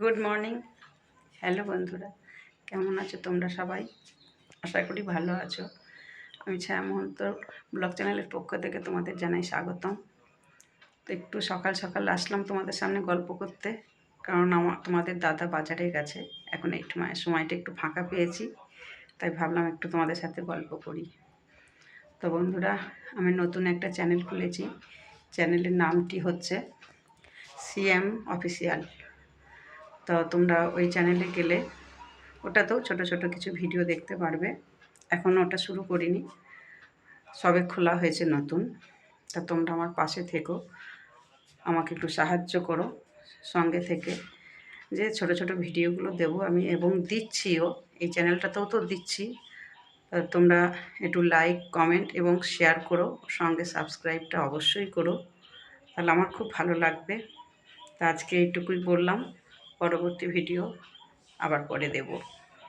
Good morning hello বন্ধুরা। কেমন আছো তোমরা সবাই? আশা করি ভালো আছো। আমি ছায়া মহন্ত, ব্লগ চ্যানেলের পক্ষ থেকে তোমাদের জানাই স্বাগতম। তো একটু সকাল সকাল আসলাম তোমাদের সামনে গল্প করতে, কারণ আমার, তোমাদের দাদা বাজারে গেছে। এখন একটু সময়টা একটু ফাঁকা পেয়েছি, তাই ভাবলাম একটু তোমাদের সাথে গল্প করি। তো বন্ধুরা, আমি নতুন একটা চ্যানেল খুলেছি। চ্যানেলের নামটি হচ্ছে সিএম অফিসিয়াল। তো তোমরা ওই চ্যানেলে গেলে ওটাতেও ছোট ছোট কিছু ভিডিও দেখতে পারবে। এখনও ওটা শুরু করিনি। সবে খোলা হয়েছে নতুন। তা তোমরা আমার পাশে থেকো। আমাকে একটু সাহায্য করো সঙ্গে থেকে। যে ছোট ছোট ভিডিওগুলো দেবো আমি এবং দিচ্ছিও। এই চ্যানেলটাতেও তো দিচ্ছি। তোমরা একটু লাইক, কমেন্ট এবং শেয়ার করো। সঙ্গে সাবস্ক্রাইবটা অবশ্যই করো। তাহলে আমার খুব ভালো লাগবে। তা আজকে এইটুকুই বললাম। পরবর্তী ভিডিও আবার পরে দেব।